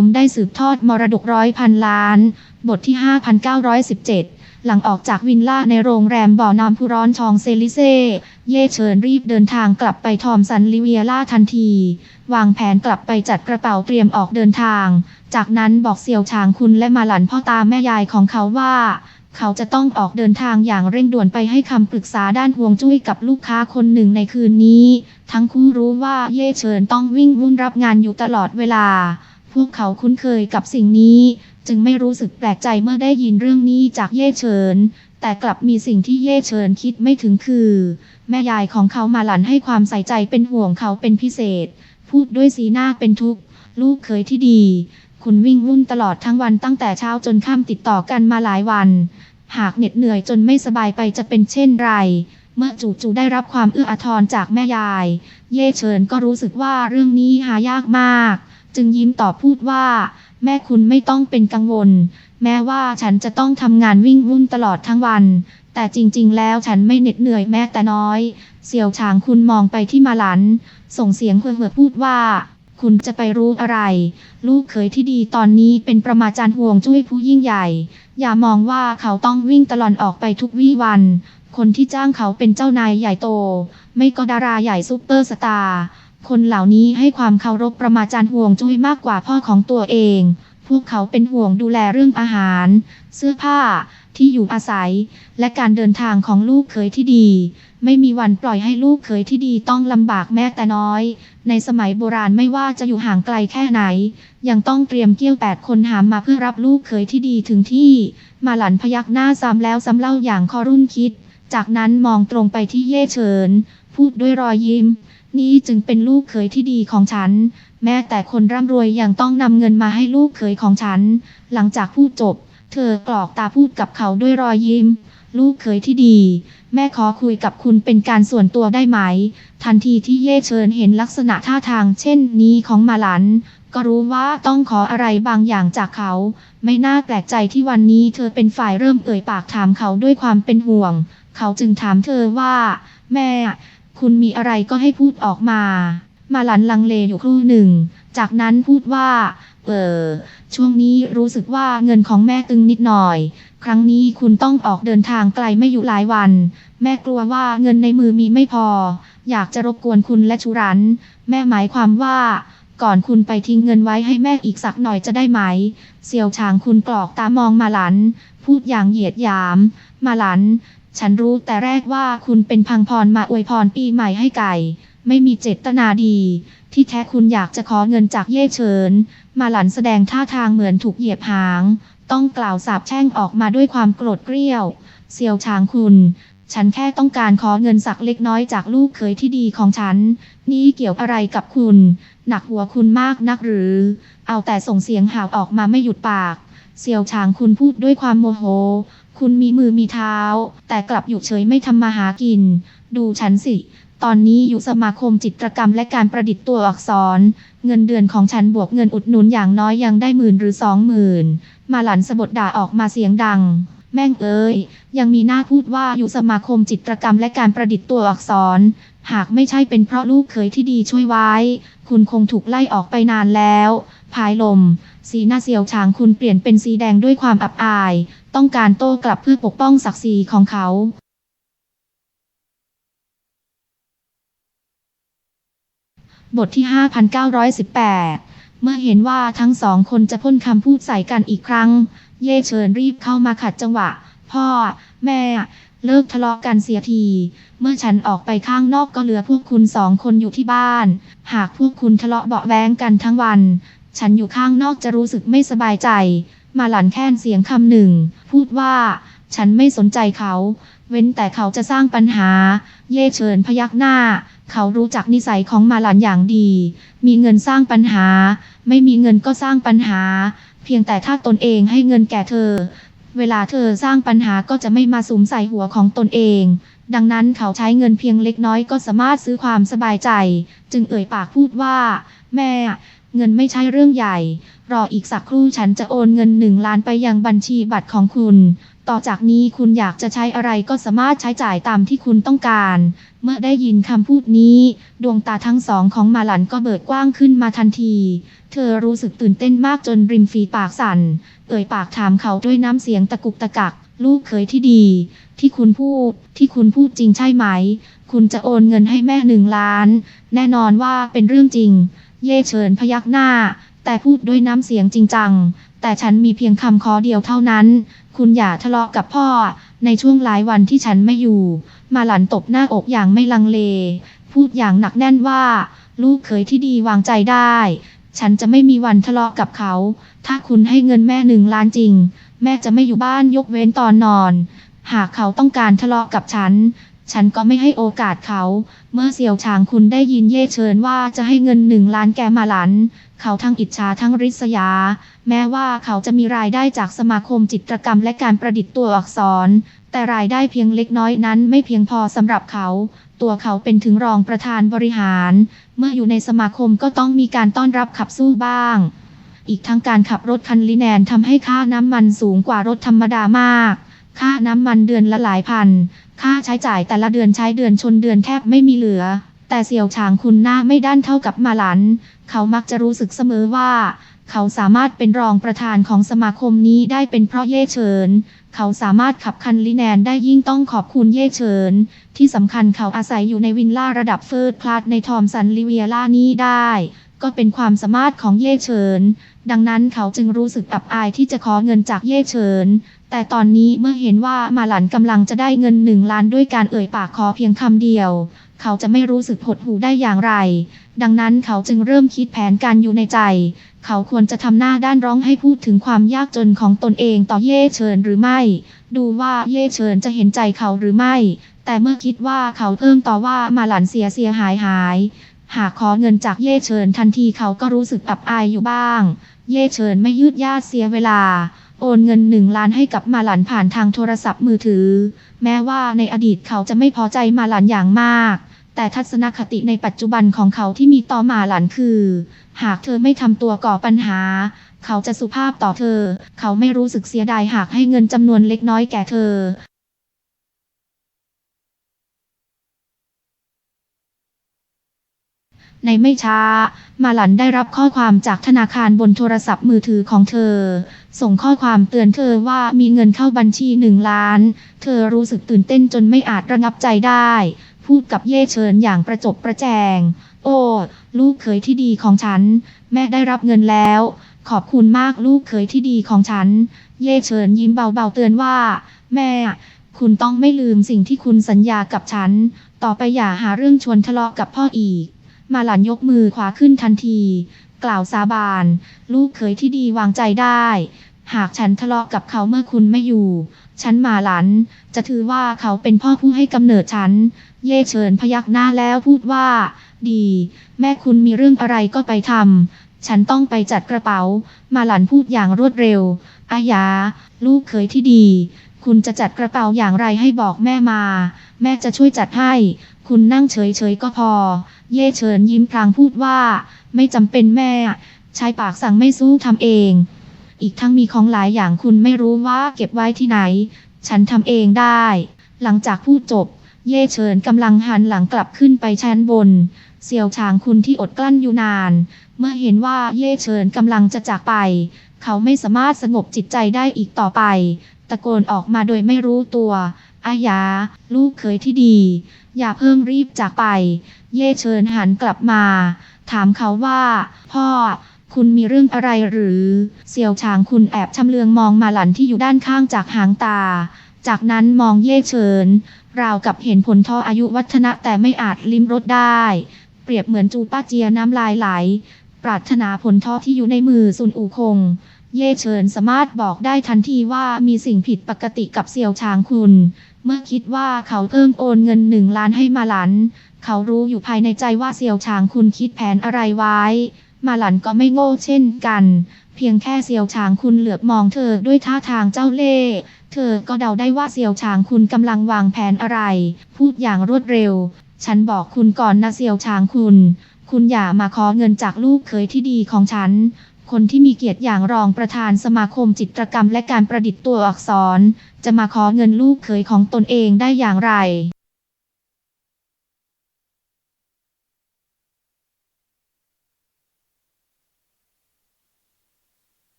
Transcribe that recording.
ผมได้สืบทอดมรดกร้อยพันล้าน บทที่ 5917 หลังออกจากวินล่าในโรงแรมบ่อน้ำพุร้อนชองเซลิเซ่ เย่เฉินรีบเดินทางกลับไปทอมสันลิเวียล่าทันที วางแผนกลับไปจัดกระเป๋าเตรียมออกเดินทาง จากนั้นบอกเซียวฉางคุณและมาหลันพ่อตาแม่ยายของเขาว่าเขาจะต้องออกเดินทางอย่างเร่งด่วนไปให้คำปรึกษาด้านห่วงจุ้ยกับลูกค้าคนหนึ่งในคืนนี้ ทั้งคู่รู้ว่าเย่เฉินต้องวิ่งวุ่นรับงานอยู่ตลอดเวลา พวกเขาคุ้นเคยกับสิ่งนี้ จึงไม่รู้สึกแปลกใจเมื่อได้ยินเรื่องนี้จากเย่เฉิน แต่กลับมีสิ่งที่เย่เฉินคิดไม่ถึงคือ แม่ยายของเขามาหลันให้ความใส่ใจเป็นห่วงเขาเป็นพิเศษ พูดด้วยสีหน้าเป็นทุกข์ ลูกเคยที่ดี คุณวิ่งวุ่นตลอดทั้งวันตั้งแต่เช้าจนค่ำติดต่อกันมาหลายวัน หากเหน็ดเหนื่อยจนไม่สบายไปจะเป็นเช่นไรเมื่อจู่ๆได้รับความเอื้ออาทรจากแม่ยาย เย่เฉินก็รู้สึกว่าเรื่องนี้หายากมาก จึงยิ้มตอบพูดว่า แม่คุณไม่ต้องเป็นกังวล แม้ว่าฉันจะต้องทำงานวิ่งวุ่นตลอดทั้งวัน แต่จริง ๆ แล้วฉันไม่เหน็ดเหนื่อยแม้แต่น้อย เสี่ยวฉางคุณมองไปที่มาหลัน ส่งเสียงเหือพูดว่า คุณจะไปรู้อะไร ลูกเคยที่ดีตอนนี้เป็นประมาจารย์ห่วงจุ้ยผู้ยิ่งใหญ่ อย่ามองว่าเขาต้องวิ่งตลอดออกไปทุกวี่วันคนที่จ้างเขาเป็นเจ้านายใหญ่โต ไม่ก็ดาราใหญ่ซูเปอร์สตาร์ คนเหล่านี้ให้ความเคารพประมาจารย์ห่วงจุ้ยมากกว่าพ่อของตัวเอง พวกเขาเป็นห่วงดูแลเรื่องอาหาร เสื้อผ้า ที่อยู่อาศัย และการเดินทางของลูกเคยที่ดี ไม่มีวันปล่อยให้ลูกเคยที่ดีต้องลำบากแม้แต่น้อย ในสมัยโบราณไม่ว่าจะอยู่ห่างไกลแค่ไหน ยังต้องเตรียมเกี้ยวแปดคนหามมาเพื่อรับลูกเคยที่ดีถึงที่ มาหลันพยักหน้าซ้ำแล้วซ้ำเล่าอย่างคอรุ่นคิด จากนั้นมองตรงไปที่เย่เฉิน พูดด้วยรอยยิ้ม นี่จึงเป็นลูกเขยที่ดีของฉัน แม้แต่คนร่ำรวยยังต้องนำเงินมาให้ลูกเขยของฉัน หลังจากพูดจบ เธอกรอกตาพูดกับเขาด้วยรอยยิ้ม ลูกเขยที่ดี แม่ขอคุยกับคุณเป็นการส่วนตัวได้ไหม ทันทีที่เย่เชิญเห็นลักษณะท่าทางเช่นนี้ของมาหลันก็รู้ว่าต้องขออะไรบางอย่างจากเขา ไม่น่าแปลกใจที่วันนี้เธอเป็นฝ่ายเริ่มเอ่ยปากถามเขาด้วยความเป็นห่วง เขาจึงถามเธอว่า แม่ คุณมีอะไรก็ให้พูดออกมา มาหลันลังเลอยู่ครู่หนึ่ง จากนั้นพูดว่า เออ ช่วงนี้รู้สึกว่าเงินของแม่ตึงนิดหน่อย ครั้งนี้คุณต้องออกเดินทางไกลไม่อยู่หลายวัน แม่กลัวว่าเงินในมือมีไม่พอ อยากจะรบกวนคุณและชุรัน แม่หมายความว่าก่อนคุณไปทิ้งเงินไว้ให้แม่อีกสักหน่อยจะได้ไหม เสี่ยวฉางคุณกรอกตามองมาหลัน พูดอย่างเหยียดหยาม มาหลัน ฉันรู้แต่แรกว่าคุณเป็นพังพรมาอวยพรปีใหม่ให้ไก่ ไม่มีเจตนาดี ที่แท้คุณอยากจะขอเงินจากเย่เฉิน มาหลันแสดงท่าทางเหมือนถูกเหยียบหาง ต้องกล่าวสาบแช่งออกมาด้วยความโกรธเกรี้ยว เซียวฉางคุณ ฉันแค่ต้องการขอเงินสักเล็กน้อยจากลูกเคยที่ดีของฉัน นี่เกี่ยวอะไรกับคุณ หนักหัวคุณมากนักหรือ เอาแต่ส่งเสียงห่าวออกมาไม่หยุดปาก เซียวฉางคุณพูดด้วยความโมโห คุณมีมือมีเท้า แต่กลับอยู่เฉยไม่ทำมาหากิน ดูฉันสิ ตอนนี้อยู่สมาคมจิตรกรรมและการประดิษฐ์ตัวอักษร เงินเดือนของฉันบวกเงินอุดหนุนอย่างน้อยยังได้หมื่นหรือสองหมื่น มาหลันสะบดด่าออกมาเสียงดัง แม่งเอ้ย ยังมีหน้าพูดว่าอยู่สมาคมจิตรกรรมและการประดิษฐ์ตัวอักษร หากไม่ใช่เป็นเพราะลูกเคยที่ดีช่วยไว้ คุณคงถูกไล่ออกไปนานแล้ว ภายลม สีหน้าเซียวฉางคุณเปลี่ยนเป็นสีแดงด้วยความอับอาย ต้องการโต้กลับเพื่อปกป้องศักดิ์ศรีของเขาบทที่ 5918 เมื่อเห็นว่าทั้งสองคนจะพ่นคำพูดใส่กันอีกครั้ง เย่เชิญรีบเข้ามาขัดจังหวะ พ่อ แม่ เลิกทะเลาะกันเสียที เมื่อฉันออกไปข้างนอกก็เหลือพวกคุณสองคนอยู่ที่บ้าน หากพวกคุณทะเลาะเบาะแว้งกันทั้งวัน ฉันอยู่ข้างนอกจะรู้สึกไม่สบายใจ มาหลันแค่นเสียงคำหนึ่ง พูดว่า ฉันไม่สนใจเขา เว้นแต่เขาจะสร้างปัญหา เย่เชิญพยักหน้า เขารู้จักนิสัยของมาหลันอย่างดี มีเงินสร้างปัญหา ไม่มีเงินก็สร้างปัญหา เพียงแต่ถ้าตนเองให้เงินแก่เธอ เวลาเธอสร้างปัญหาก็จะไม่มาสุมใส่หัวของตนเอง ดังนั้นเขาใช้เงินเพียงเล็กน้อยก็สามารถซื้อความสบายใจ จึงเอ่ยปากพูดว่า แม่ เงินไม่ใช่เรื่องใหญ่ รออีกสักครู่ฉันจะโอนเงินหนึ่งล้านไปยังบัญชีบัตรของคุณ ต่อจากนี้คุณอยากจะใช้อะไรก็สามารถใช้จ่ายตามที่คุณต้องการ เมื่อได้ยินคำพูดนี้ ดวงตาทั้งสองของมาหลันก็เบิดกว้างขึ้นมาทันที เธอรู้สึกตื่นเต้นมากจนริมฝีปากสั่น เอ่ยปากถามเขาด้วยน้ำเสียงตะกุกตะกัก ลูกเคยที่ดี ที่คุณพูด ที่คุณพูดจริงใช่ไหม คุณจะโอนเงินให้แม่หนึ่งล้าน แน่นอนว่าเป็นเรื่องจริง เย่เฉินพยักหน้า แต่พูดด้วยน้ำเสียงจริงจัง แต่ฉันมีเพียงคำขอเดียวเท่านั้น คุณอย่าทะเลาะกับพ่อ ในช่วงหลายวันที่ฉันไม่อยู่ มาหลันตบหน้าอกอย่างไม่ลังเล พูดอย่างหนักแน่นว่า ลูกเคยที่ดีวางใจได้ ฉันจะไม่มีวันทะเลาะกับเขา ถ้าคุณให้เงินแม่หนึ่งล้านจริง แม่จะไม่อยู่บ้านยกเว้นตอนนอน หากเขาต้องการทะเลาะกับฉัน ฉันก็ไม่ให้โอกาสเขา เมื่อเสี่ยวฉางคุณได้ยินเย่เชิญว่าจะให้เงินหนึ่งล้านแกมาหลัน เขาทั้งอิจฉาทั้งริษยา แม้ว่าเขาจะมีรายได้จากสมาคมจิตรกรรมและการประดิษฐ์ตัวอักษร แต่รายได้เพียงเล็กน้อยนั้นไม่เพียงพอสำหรับเขา ตัวเขาเป็นถึงรองประธานบริหาร เมื่ออยู่ในสมาคมก็ต้องมีการต้อนรับขับสู้บ้าง อีกทั้งการขับรถคันลิแนนทำให้ค่าน้ำมันสูงกว่ารถธรรมดามาก ค่าน้ำมันเดือนละหลายพัน ค่าใช้จ่ายแต่ละเดือนใช้เดือนชนเดือนแทบไม่มีเหลือ แต่เสี่ยวฉางคุณหน้าไม่ด้านเท่ากับมาหลัน เขามักจะรู้สึกเสมอว่า เขาสามารถเป็นรองประธานของสมาคมนี้ได้เป็นเพราะเย่เฉิน เขาสามารถขับคันลิแนนได้ยิ่งต้องขอบคุณเย่เฉิน ที่สำคัญเขาอาศัยอยู่ในวินล่าระดับเฟิร์สคลาสในทอมสันลิเวียล่านี้ได้ ก็เป็นความสามารถของเย่เฉิน ดังนั้นเขาจึงรู้สึกอับอายที่จะขอเงินจากเย่เฉิน แต่ตอนนี้เมื่อเห็นว่ามาหลันกำลังจะได้เงินหนึ่งล้านด้วยการเอ่ยปากขอเพียงคำเดียว เขาจะไม่รู้สึกหดหู่ได้อย่างไร ดังนั้นเขาจึงเริ่มคิดแผนการอยู่ในใจ เขาควรจะทำหน้าด้านร้องให้พูดถึงความยากจนของตนเองต่อเย่เฉินหรือไม่ ดูว่าเย่เฉินจะเห็นใจเขาหรือไม่ แต่เมื่อคิดว่าเขาเพิ่มต่อว่ามาหลันเสียเสียหายหาย หากขอเงินจากเย่เฉินทันทีเขาก็รู้สึกอับอายอยู่บ้าง เย่เฉินไม่ยืดยาดเสียเวลา โอนเงินหนึ่งล้านให้กับมาหลันผ่านทางโทรศัพท์มือถือ แม้ว่าในอดีตเขาจะไม่พอใจมาหลันอย่างมาก แต่ทัศนคติในปัจจุบันของเขาที่มีต่อมาหลันคือ หากเธอไม่ทำตัวก่อปัญหา เขาจะสุภาพต่อเธอ เขาไม่รู้สึกเสียดายหากให้เงินจำนวนเล็กน้อยแก่เธอในไม่ช้า มาหลันได้รับข้อความจากธนาคารบนโทรศัพท์มือถือของเธอ ส่งข้อความเตือนเธอว่ามีเงินเข้าบัญชีหนึ่งล้าน เธอรู้สึกตื่นเต้นจนไม่อาจระงับใจได้ พูดกับเย่เชิญอย่างประจบประแจง โอ้ ลูกเคยที่ดีของฉัน แม่ได้รับเงินแล้ว ขอบคุณมากลูกเคยที่ดีของฉัน เย่เชิญยิ้มเบาๆเตือนว่า แม่ คุณต้องไม่ลืมสิ่งที่คุณสัญญากับฉัน ต่อไปอย่าหาเรื่องชวนทะเลาะกับพ่ออีก มาหลันยกมือขวาขึ้นทันที กล่าวสาบาน ลูกเคยที่ดีวางใจได้ หากฉันทะเลาะกับเขาเมื่อคุณไม่อยู่ ฉันมาหลัน จะถือว่าเขาเป็นพ่อผู้ให้กำเนิดฉัน เย่เฉินพยักหน้าแล้วพูดว่า ดี แม่คุณมีเรื่องอะไรก็ไปทำ ฉันต้องไปจัดกระเป๋า มาหลันพูดอย่างรวดเร็ว อายา ลูกเคยที่ดี คุณจะจัดกระเป๋าอย่างไรให้บอกแม่มา แม่จะช่วยจัดให้ คุณนั่งเฉยๆก็พอ เย่เฉินยิ้มพลางพูดว่า ไม่จำเป็นแม่ ใช้ปากสั่งไม่สู้ทำเอง อีกทั้งมีของหลายอย่างคุณไม่รู้ว่าเก็บไว้ที่ไหน ฉันทำเองได้ หลังจากพูดจบ เย่เฉินกำลังหันหลังกลับขึ้นไปชั้นบน เสี่ยวฉางคุณที่อดกลั้นอยู่นาน เมื่อเห็นว่าเย่เฉินกำลังจะจากไป เขาไม่สามารถสงบจิตใจได้อีกต่อไป ตะโกนออกมาโดยไม่รู้ตัว อายา ลูกเคยที่ดี อย่าเพิ่งรีบจากไป เย่เชิญหันกลับมา ถามเขาว่า พ่อ คุณมีเรื่องอะไรหรือ เสี่ยวฉางคุณแอบชำเลืองมองมาหลันที่อยู่ด้านข้างจากหางตา จากนั้นมองเย่เฉินราวกับเห็นผลท่ออายุวัฒนะแต่ไม่อาจลิ้มรสได้ เปรียบเหมือนจูป้าเจียน้ำลายไหล ปรารถนาผลท่อที่อยู่ในมือซุนอูคง เย่เฉินสามารถบอกได้ทันทีว่ามีสิ่งผิดปกติกับเสี่ยวชางคุณ เมื่อคิดว่าเขาเพิ่งโอนเงินหนึ่งล้านให้มาหลัน เขารู้อยู่ภายในใจว่าเสี่ยวชางคุณคิดแผนอะไรไว้ มาหลันก็ไม่โง่เช่นกัน เพียงแค่เสี่ยวชางคุณเหลือบมองเธอด้วยท่าทางเจ้าเล่ห์เธอก็เดาได้ว่าเสี่ยวชางคุณกำลังวางแผนอะไร พูดอย่างรวดเร็ว ฉันบอกคุณก่อนนะเสี่ยวชางคุณ คุณอย่ามาขอเงินจากลูกเคยที่ดีของฉัน คนที่มีเกียรติอย่างรองประธานสมาคมจิตรกรรมและการประดิษฐ์ตัวอักษร จะมาขอเงินลูกเขยของตนเองได้อย่างไร